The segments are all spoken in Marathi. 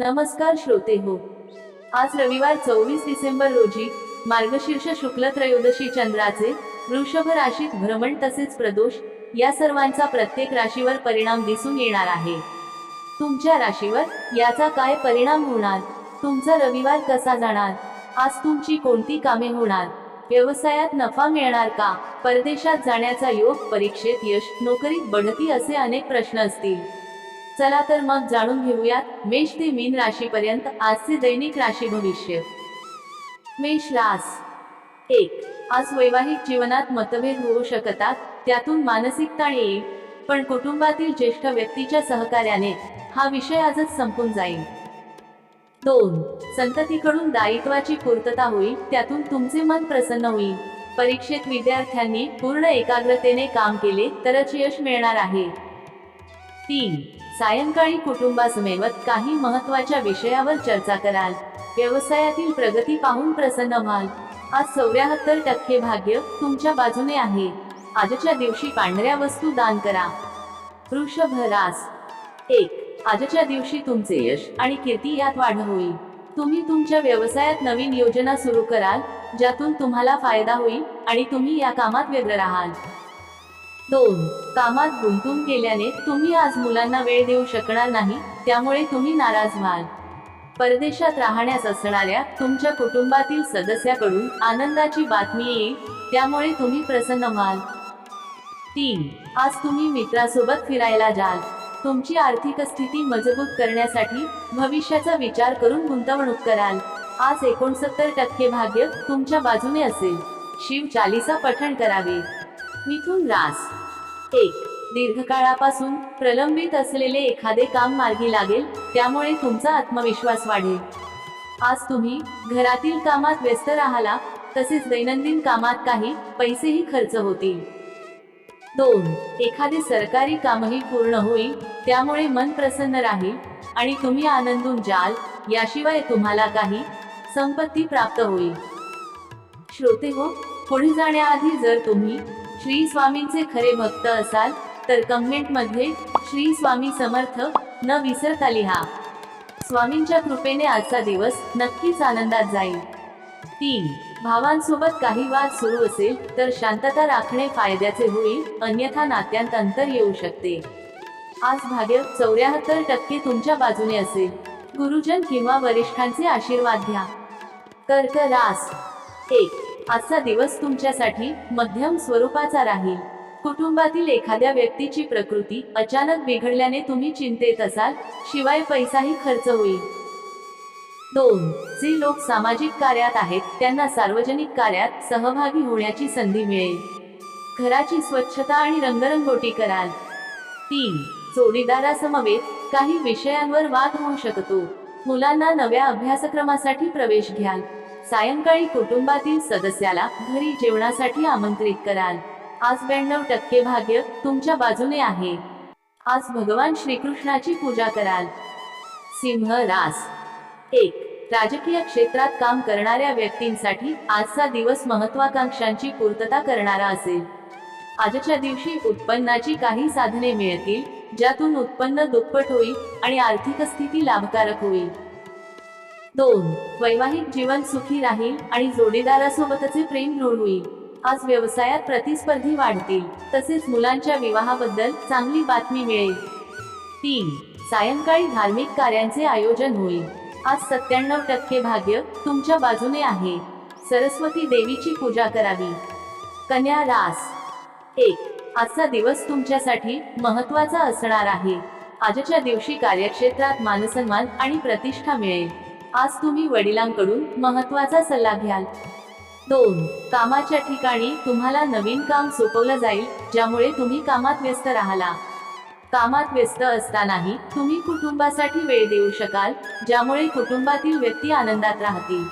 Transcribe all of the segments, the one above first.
नमस्कार श्रोते हो. आज रविवार चोवीस डिसेंबर रोजी मार्गशीर्ष शुक्ल त्रयोदशी चंद्राचे वृषभ राशीत भ्रमण तसेच प्रदोष या सर्वांचा प्रत्येक राशीवर परिणाम दिसून येणार आहे. तुमच्या राशीवर याचा काय परिणाम होणार? तुमचा रविवार कसा जाणार? आज तुमची कोणती कामे होणार? व्यवसायात नफा मिळणार का? परदेशात जाण्याचा योग परीक्षेत यश नोकरीत बढती असे अनेक प्रश्न असतील. चला तर मग जाणून घेऊयात मेष ते मीन राशीपर्यंत आजचे दैनिक राशी भविष्य. मेष रास. एक. आज वैवाहिक जीवनात मतभेद होऊ शकतात त्यातून मानसिक ताण येईल पण कुटुंबातील ज्येष्ठ व्यक्तीच्या सहकार्याने हा विषय आजच संपून जाईल. दोन. संततीकडून दायित्वाची पूर्तता होईल त्यातून तुमचे मन प्रसन्न होईल. परीक्षेत विद्यार्थ्यांनी पूर्ण एकाग्रतेने काम केले तरच यश मिळणार आहे. तीन. सायंकाळी कुटुंबासमेवत काही महत्त्वाच्या विषयावर चर्चा कराल. व्यवसायातील प्रगती पाहून प्रसन्न व्हाल. आज चौऱ्याहत्तर टक्के भाग्य तुमच्या बाजूने आहे. आजच्या दिवशी पांढऱ्या वस्तू दान करा. वृषभ रास. एक. आजच्या दिवशी तुमचे यश आणि कीर्ती यात वाढ होईल. तुम्ही तुमच्या व्यवसायात नवीन योजना सुरू कराल ज्यातून तुम्हाला फायदा होईल आणि तुम्ही या कामात व्यग्र राहाल. दोन. कामात गुंतून केल्याने तुम्ही आज मुलांना वेळ देऊ शकणार नाही त्यामुळे तुम्ही नाराज व्हाल. परदेशात राहण्यास असणाऱ्या तुमच्या कुटुंबातील सदस्याकडून आनंदाची बातमी येईल त्यामुळे तुम्ही प्रसन्न व्हाल. तीन. आज तुम्ही मित्रासोबत फिरायला जाल. तुमची आर्थिक स्थिती मजबूत करण्यासाठी भविष्याचा विचार करून गुंतवणूक कराल. आज एकोणसत्तर टक्के भाग्य तुमच्या बाजूने असेल. शिव चालीसा पठण करावे. मिथुन रास. एक दीर्घकाळापासून प्रलंबित असलेले एखादे काम मार्गी लागेल त्यामुळे तुमचा आत्मविश्वास वाढेल. आज तुम्ही घरातील कामात व्यस्त राहाला तसेच दैनंदिन कामात काही पैसेही खर्च होतील. दोन एखादे सरकारी कामही पूर्ण होईल त्यामुळे मन प्रसन्न राहील आणि तुम्ही आनंदून जाल याशिवाय तुम्हाला काही संपत्ती प्राप्त होईल. श्रोते हो पुढे जाण्याआधी जर तुम्ही श्री स्वामींचे खरे भक्त असाल तर कमेंटमध्ये श्री स्वामी समर्थ न विसरता लिहा. स्वामींच्या कृपेने आजचा दिवस नक्कीच आनंदात जाईल. तीन भावांसोबत काही वाद सुरू असेल तर शांतता राखणे फायद्याचे होईल अन्यथा नात्यांत अंतर येऊ शकते. आज भाग्य चौऱ्याहत्तर टक्के तुमच्या बाजूने असेल. गुरुजन किंवा वरिष्ठांचे आशीर्वाद घ्या. कर्क रास एक आजचा दिवस तुमच्यासाठी मध्यम स्वरूपाचा राहील. कुटुंबातील एखाद्या व्यक्तीची प्रकृती अचानक बिघडल्याने तुम्ही चिंतेत असाल शिवाय पैसाही खर्च होईल. दोन जे लोक सामाजिक कार्यात आहेत त्यांना सार्वजनिक कार्यात सहभागी होण्याची संधी मिळेल. घराची स्वच्छता आणि रंगरंगोटी कराल. तीन जोडीदारासमवेत काही विषयांवर वाद होऊ शकतो. मुलांना नव्या अभ्यासक्रमासाठी प्रवेश घ्याल. सायंकाळी कुटुंबातील सदस्याला घरी जेवणासाठी आमंत्रित कराल. आज ब्याण्णव टक्के भाग्य तुमच्या बाजूने आहे. आज भगवान श्रीकृष्णाची पूजा कराल. सिंह रास. एक. राजकीय क्षेत्रात काम करणाऱ्या व्यक्तींसाठी आजचा दिवस महत्वाकांक्षांची पूर्तता करणारा असेल. आजच्या दिवशी उत्पन्नाची काही साधने मिळतील ज्यातून उत्पन्न दुप्पट होईल आणि आर्थिक स्थिती लाभकारक होईल. दोन वैवाहिक जीवन सुखी राहील आणि जोडीदारासोबतचे प्रेम दृढ होईल. आज व्यवसायात प्रतिस्पर्धी वाढतील. तसेच मुलांच्या विवाहाबद्दल चांगली बातमी मिळेल. तीन सायंकाळी धार्मिक कार्यांचे आयोजन होईल. आज सत्त्याण्णव टक्के भाग्य तुमच्या बाजूने आहे. सरस्वती देवीची पूजा करावी. कन्या रास. एक आजचा दिवस तुमच्यासाठी महत्त्वाचा असणार आहे. आजच्या दिवशी कार्यक्षेत्रात मानसन्मान आणि प्रतिष्ठा मिळेल. आज तुम्ही वडिलांकडून महत्त्वाचा सल्ला घ्याल. दोन कामाच्या ठिकाणी तुम्हाला नवीन काम सोपवलं जाईल ज्यामुळे तुम्ही कामात व्यस्त राहाला. कामात व्यस्त असतानाही तुम्ही कुटुंबासाठी वेळ देऊ शकाल ज्यामुळे कुटुंबातील व्यक्ती आनंदात राहतील.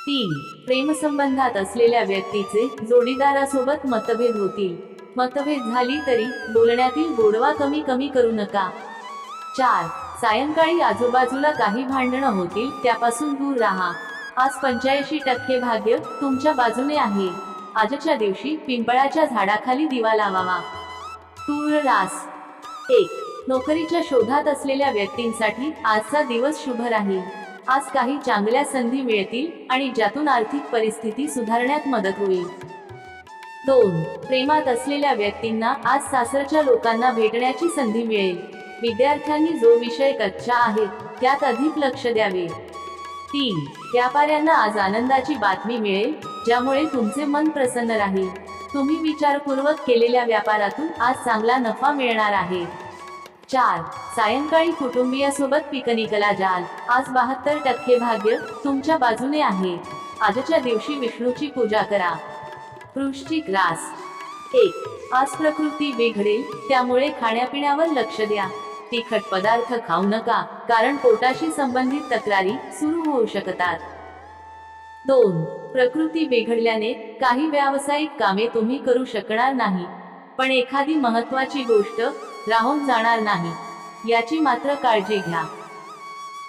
तीन प्रेमसंबंधात असलेल्या व्यक्तीचे जोडीदारासोबत मतभेद होतील. मतभेद झाली तरी बोलण्यातील गोडवा कमी कमी करू नका. चार सायंकाळी आजूबाजूला काही भांडणं होतील त्यापासून दूर राहा. आज पंच्याऐंशी टक्के भाग्य तुमच्या बाजूने आहे. आजच्या दिवशी पिंपळाच्या झाडाखाली दिवा लावावा. तूळ रास. एक. नोकरीच्या शोधात असलेल्या व्यक्तींसाठी आजचा दिवस शुभ राहील. आज काही चांगल्या संधी मिळतील आणि ज्यातून आर्थिक परिस्थिती सुधारण्यात मदत होईल. दोन. प्रेमात असलेल्या व्यक्तींना आज सासरच्या लोकांना भेटण्याची संधी मिळेल. विद्यार्थ्यांनी जो विषय कच्चा आहे त्यात अधिक लक्ष द्यावे. तीन व्यापाऱ्यांना आज आनंदाची बातमी मिळेल ज्यामुळे तुमचे मन प्रसन्न राहील. तुम्ही विचारपूर्वक केलेल्या व्यापारातून आज चांगला नफा मिळणार आहे. चार सायंकाळी कुटुंबियासोबत पिकनिकला जाल. आज बहात्तर टक्के भाग्य तुमच्या बाजूने आहे. आजच्या दिवशी विष्णूची पूजा करा. वृश्चिक रास. एक आज प्रकृती बिघडेल त्यामुळे खाण्यापिण्यावर लक्ष द्या. तिखट पदार्थ खाऊ नका कारण पोटाशी संबंधित तक्रारी सुरू होऊ शकतात. दोन प्रकृती बिघडल्याने काही व्यावसायिक कामे तुम्ही करू शकणार नाही. पण एखादी महत्वाची गोष्ट राहून जाणार नाही याची मात्र काळजी घ्या.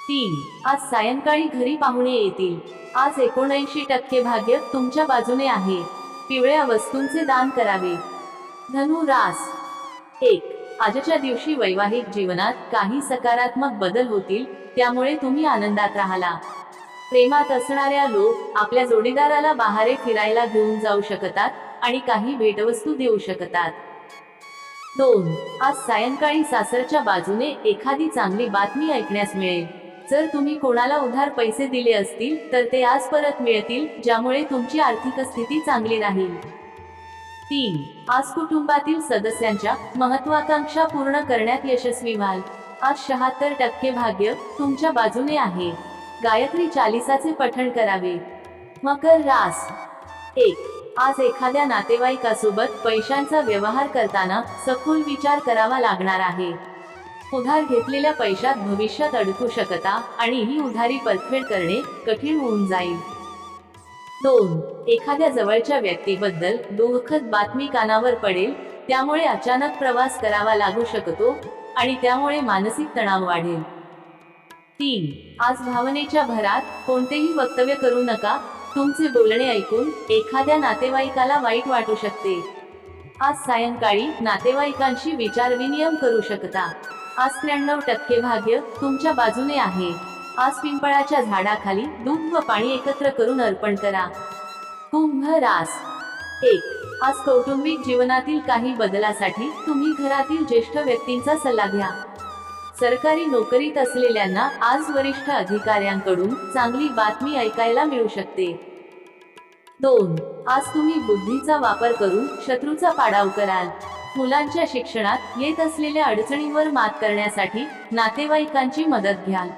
तीन आज सायंकाळी घरी पाहुणे येतील. आज एकोणऐंशी टक्के भाग्य तुमच्या बाजूने आहे. पिवळ्या वस्तूंचे दान करावे. धनु रास. एक आजच्या दिवशी वैवाहिक जीवनात काही सकारात्मक बदल होतील त्यामुळे तुम्ही आनंदात राहाला. प्रेमात असणाऱ्या लोक आपल्या जोडीदाराला बाहेर फिरायला घेऊन जाऊ शकतात आणि काही भेटवस्तू देऊ शकतात. दोन आज सायंकाळी सासरच्या बाजूने एखादी चांगली बातमी ऐकण्यास मिळेल. जर तुम्ही कोणाला उधार पैसे दिले असतील तर ते आज परत मिळतील ज्यामुळे तुमची आर्थिक स्थिती चांगली राहील. तीन. आज कुटुंबातील सदस्यांच्या महत्वाकांक्षा पूर्ण करण्यात यशस्वी व्हाल. आज शहात्तर टक्के भाग्य तुमच्या बाजूने आहे. गायत्री चालिसाचे पठण करावे. मकर रास. एक. आज एखाद्या नातेवाईकासोबत पैशांचा व्यवहार करताना सखोल विचार करावा लागणार आहे. उधार घेतलेल्या पैशात भविष्यात अडकू शकता आणि ही उधारी परतफेड करणे कठीण होऊन जाईल. दोन एखाद्या जवळच्या व्यक्तीबद्दल दुःखद बातमी कानावर पडेल त्यामुळे अचानक प्रवास करावा लागू शकतो आणि त्यामुळे मानसिक तणाव वाढेल. तीन आज भावनेच्या भरात कोणतेही वक्तव्य करू नका तुमचे बोलणे ऐकून एखाद्या नातेवाईकाला वाईट वाटू शकते. आज सायंकाळी नातेवाईकांशी विचारविनिमय करू शकता. आज त्र्याण्णव टक्के भाग्य तुमच्या बाजूने आहे. आज पिंपळाच्या झाडाखाली दूध व पाणी एकत्र करून अर्पण करा. कुंभ रास. एक आज कौटुंबिक जीवनातील काही बदलासाठी तुम्ही घरातील ज्येष्ठ व्यक्तींचा सल्ला घ्या. सरकारी नोकरीत असलेल्यांना आज वरिष्ठ अधिकाऱ्यांकडून चांगली बातमी ऐकायला मिळू शकते. दोन आज तुम्ही बुद्धीचा वापर करून शत्रूचा पाडाव कराल. मुलांच्या शिक्षणात येत असलेल्या अडचणींवर मात करण्यासाठी नातेवाईकांची मदत घ्याल.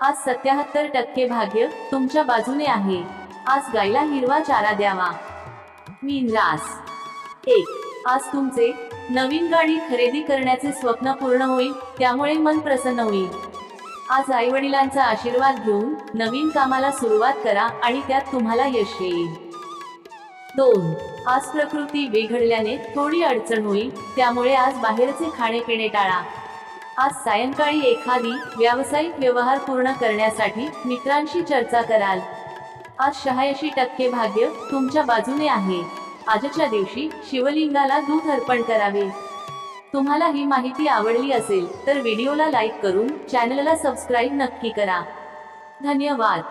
आज सत्याहत्तर टक्के भाग्य तुमच्या बाजूने आहे. आज गायला हिरवा चारा द्यावा. मीन रास. एक आज तुमचे नवीन गाडी खरेदी करण्याचे स्वप्न पूर्ण होईल त्यामुळे मन प्रसन्न होईल. आज आई वडिलांचा आशीर्वाद घेऊन नवीन कामाला सुरुवात करा आणि त्यात तुम्हाला यश येईल. दोन आज प्रकृती बिघडल्याने थोडी अडचण होईल त्यामुळे आज बाहेरचे खाणे पिणे टाळा. आज सायंकाळी एखादी व्यावसायिक व्यवहार पूर्ण करण्यासाठी मित्रांशी चर्चा कराल. आज शहाऐंशी टक्के भाग्य तुमच्या बाजूने आहे. आजच्या दिवशी शिवलिंगाला दूध अर्पण करावे. तुम्हाला ही माहिती आवडली असेल तर व्हिडिओला लाईक करून चॅनलला सबस्क्राईब नक्की करा. धन्यवाद.